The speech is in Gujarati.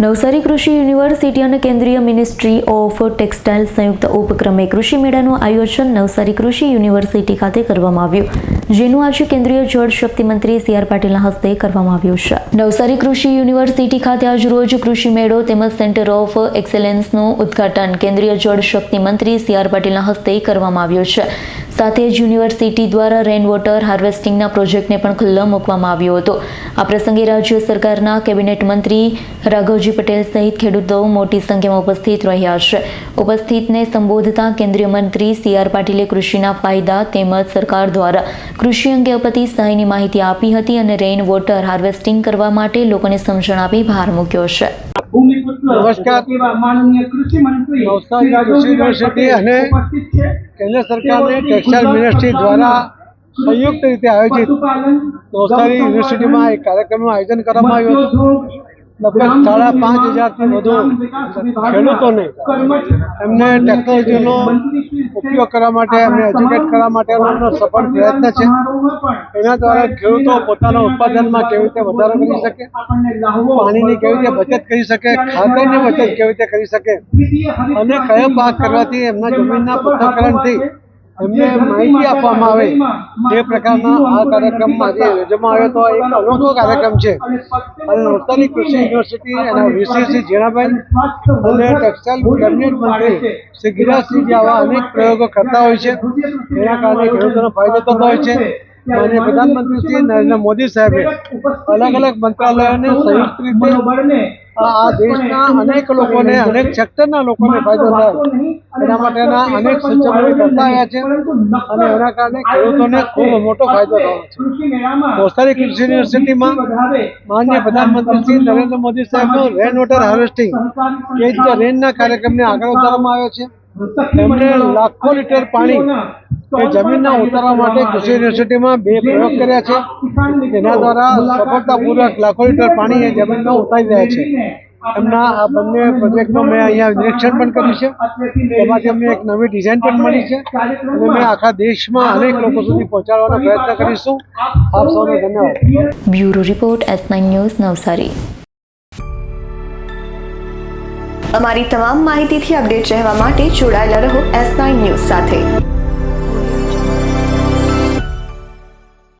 નવસારી કૃષિ યુનિવર્સિટી અને કેન્દ્રીય મિનિસ્ટ્રી ઓફ ટેક્સટાઇલ સંયુક્ત ઉપક્રમે કૃષિ મેળાનું આયોજન નવસારી કૃષિ યુનિવર્સિટી ખાતે કરવામાં આવ્યું, જેનું આજે કેન્દ્રીય જળ શક્તિ મંત્રી સી આર પાટીલના હસ્તે કરવામાં આવ્યું છે. નવસારી કૃષિ યુનિવર્સિટી ખાતે આજ રોજ કૃષિ મેળો તેમજ સેન્ટર ઓફ એક્સેલન્સનું ઉદ્ઘાટન કેન્દ્રીય જળ શક્તિ મંત્રી સી આર પાટીલના હસ્તે કરવામાં આવ્યું છે. સાથે જ યુનિવર્સિટી દ્વારા રેન વોટર હાર્વેસ્ટિંગના પ્રોજેક્ટને પણ ખુલ્લો મૂકવામાં આવ્યો હતો. આ પ્રસંગે રાજ્ય સરકારના કેબિનેટ મંત્રી રાઘવજી પટેલ સહિત ખેડૂતો મોટી સંખ્યામાં ઉપસ્થિત રહ્યા છે. ઉપસ્થિતને સંબોધતા કેન્દ્રીય મંત્રી સી આર પાટીલે કૃષિના ફાયદા તેમજ સરકાર દ્વારા કૃષિ અંગે અપતી સહાયની માહિતી આપી હતી અને રેઇન વોટર હાર્વેસ્ટિંગ કરવા માટે લોકોને સમજણ આપી ભાર મૂક્યો છે. નમસ્કાર. માનનીય કૃષિ મંત્રી યુનિવર્સિટી અને કેન્દ્ર સરકારની ટેક્સટાઇલ મિનિસ્ટ્રી દ્વારા સંયુક્ત રીતે આયોજિત નવસારી યુનિવર્સિટીમાં એક કાર્યક્રમનું આયોજન કરવામાં આવ્યું હતું. લગભગ સાડા પાંચ હજારથી વધુ ખેડૂતોને એમને ટેકનોલોજીનો. ઉપયોગ કરવા માટે એમને એજ્યુકેટ કરવા માટેનો સફળ પ્રયત્ન છે એના દ્વારા ખેડૂતો પોતાના ઉત્પાદનમાં કેવી રીતે વધારો કરી શકે પાણીની કેવી રીતે બચત કરી શકે ખાતરની બચત કેવી રીતે કરી શકે અને કયો પાક કરવાથી એમના જમીનના પૃથ્થકરણથી એમને માહિતી આપવામાં આવે તે પ્રકારના આ કાર્યક્રમમાં જે યોજવામાં આવ્યો તો એક અનોખો કાર્યક્રમ છે. અને નવસારી કૃષિ યુનિવર્સિટી એના વિશેષ શ્રી જીણાભાઈ અને ટેક્સટાઇલ કેબિનેટ મંત્રી શ્રી ગિરાજસિંહ આવા અનેક પ્રયોગો કરતા હોય છે. એના કારણે ખેડૂતોનો ફાયદો થતો હોય છે. માનનીય પ્રધાનમંત્રી શ્રી નરેન્દ્ર મોદી સાહેબે અલગ અલગ મંત્રાલયોને સંયુક્ત રીતે આ દેશના અનેક લોકોને, અનેક સેક્ટરના લોકોને ફાયદો થાય. એના માટેના અનેક સૂચનો કરતા આવ્યા છે અને એના કારણે ખેડૂતોને ખૂબ મોટો ફાયદો થયો છે. કોસ્તારી કૃષિ યુનિવર્સિટીમાં માન્ય પ્રધાનમંત્રી શ્રી નરેન્દ્ર મોદી સાહેબનો રેન વોટર હાર્વેસ્ટિંગ કે રેનના કાર્યક્રમને આગળ વધારવામાં આવ્યો છે. એમણે લાખો લીટર પાણી એ જમીનના ઉતારવા માટે કૃષિ યુનિવર્સિટીમાં બે પ્રયોગ કર્યા છે. તેના દ્વારા સફળતાપૂર્વક લાખો લીટર પાણી એ જમીનમાં ઉતારી રહ્યા છે. એમના આ બંને પ્રોજેક્ટનું મેં અહીંયા નિરીક્ષણ પણ કર્યું છે. એમાંથી અમને એક નવી ડિઝાઇન પણ મળી છે. અને મેં આખા દેશમાં અનેક લોકો સુધી પહોંચાડવાનો પ્રયત્ન કરીશું. આપ સૌને ધન્યવાદ. Bureau report S nine news Navsari. અમારી તમામ માહિતીથી અપડેટ રહેવા માટે જોડાયેલા રહો એસ નાઇન ન્યૂઝ સાથે.